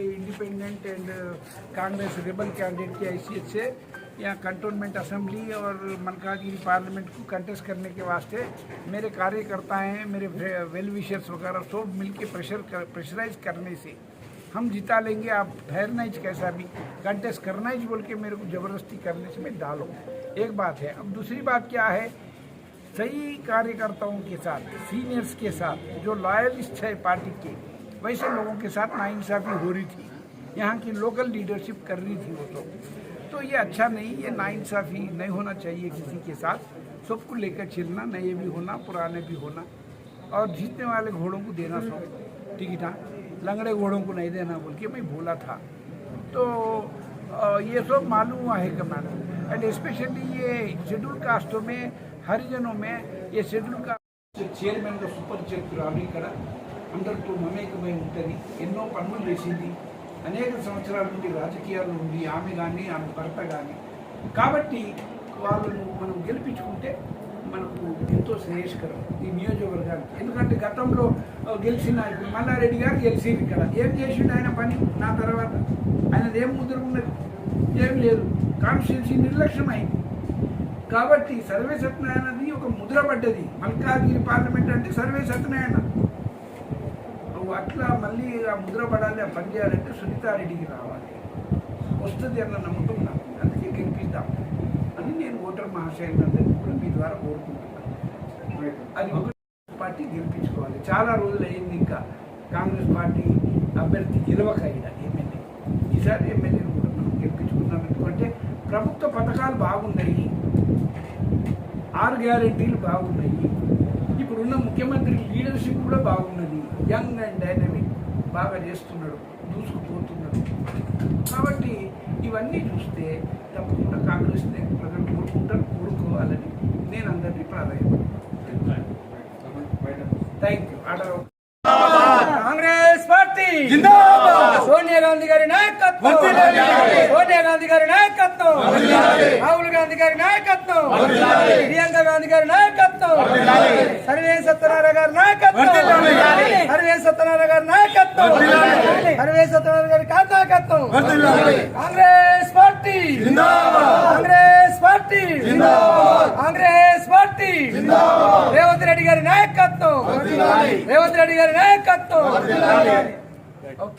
Independent and Congress rebel candidate की हैसियत से यहाँ कंटोनमेंट असेंबली और मलकानगिरी पार्लियामेंट को कंटेस्ट करने के वास्ते मेरे कार्यकर्ता हैं मेरे वेल विशर्स वगैरह सब मिल के प्रेशर कर, प्रेशराइज करने से हम जिता लेंगे। आप ठहरना ही कैसा भी कंटेस्ट करना ही बोल के मेरे को ज़बरदस्ती करने से मैं डालो। एक बात है। अब दूसरी बात क्या है? सही कार्यकर्ताओं के साथ सीनियर्स के साथ जो लॉयलिस्ट है पार्टी के वैसे लोगों के साथ नाइंसाफ़ी हो रही थी। यहाँ की लोकल लीडरशिप कर रही थी वो तो। तो ये अच्छा नहीं, ये नाइंसाफ़ी नहीं होना चाहिए किसी के साथ। सबको लेकर चलना, नए भी होना, पुराने भी होना। और जीतने वाले घोड़ों को देना सब। टिकटा हाँ। लंगड़े घोड़ों को नहीं देना बोल के मैं बोला था। तो ये सब मालूम हुआ है कमाना एंड स्पेशली ये शेड्यूल कास्टों में, हरिजनों में, ये शेड्यूल कास्ट चेयरमैन को सुपर चेयर करा అందరితో మమేకమై ఉంటుంది ఎన్నో పనులు చేసింది. అనేక సంవత్సరాల నుండి రాజకీయాల్లో ఉంది. ఆమె కానీ ఆమె భర్త కానీ కాబట్టి వాళ్ళను మనం గెలిపించుకుంటే మనకు ఎంతో శ్రేయస్కరం ఈ నియోజకవర్గానికి. ఎందుకంటే గతంలో గెలిచిన ఇప్పుడు మల్లారెడ్డి గారు గెలిచింది ఇక్కడ. ఏం చేసిండు ఆయన పని? నా తర్వాత. ఆయనది ఏం ముద్రకున్నది? ఏం లేదు. కాన్స్టిట్యున్సీ నిర్లక్ష్యమైంది. కాబట్టి సర్వే సత్యనారాయణది ఒక ముద్ర పడ్డది. మల్కాగిరి పార్లమెంట్ అంటే సర్వే సత్యనారాయణ. నువ్వు అట్లా మళ్ళీ ఆ ముద్రపడాలి ఆ పని చేయాలంటే సునీతారెడ్డికి రావాలి. వస్తుంది అన్న నమ్మకం నాకు అందుకే గెలిపిద్దాం. అని నేను ఓటర్ మహాశయులందరినీ కూడా మీ ద్వారా కోరుకుంటున్నాను. అది ఒక పార్టీ గెలిపించుకోవాలి. చాలా రోజులు అయింది ఇంకా. కాంగ్రెస్ పార్టీ అభ్యర్థి గెలవక ఎమ్మెల్యే. ఈసారి ఎమ్మెల్యేని కూడా మనం గెలిపించుకుందాం. ఎందుకంటే ప్రభుత్వ పథకాలు బాగున్నాయి. ఆరు గ్యారెంటీలు బాగున్నాయి. ఇప్పుడున్న ముఖ్యమంత్రి లీడర్షిప్ కూడా బాగున్నది. యంగ్ అండ్ డైనమిక్ బాగా చేస్తున్నాడు. దూసుకుపోతున్నాడు కాబట్టి ఇవన్నీ చూస్తే తప్పకుండా కాంగ్రెస్ ప్రజలు కోరుకుంటారు కోరుకోవాలని నేను అందరినీ ప్రాధాన్యపడుతున్నాను thank you order Congress party! Sonia Gandhi గారి నాయకత్వం. సోనియా గాంధీ గారి నాయకత్వం. రాహుల్ గాంధీ గారి నాయకత్వం. ప్రియాంక గాంధీ గారి సర్వే సత్యనారాయణ గారి నాయకత్వం. సర్వే సత్యనారాయణ గారి నాయకత్వం. సర్వే సత్యనారాయణ గారి నాయకత్వం. Congress party. Congress party. Congress party. Revanth Reddy గారి నాయకత్వం. రేవంత్ రెడ్డి గారి నాయకత్వం. ఓకే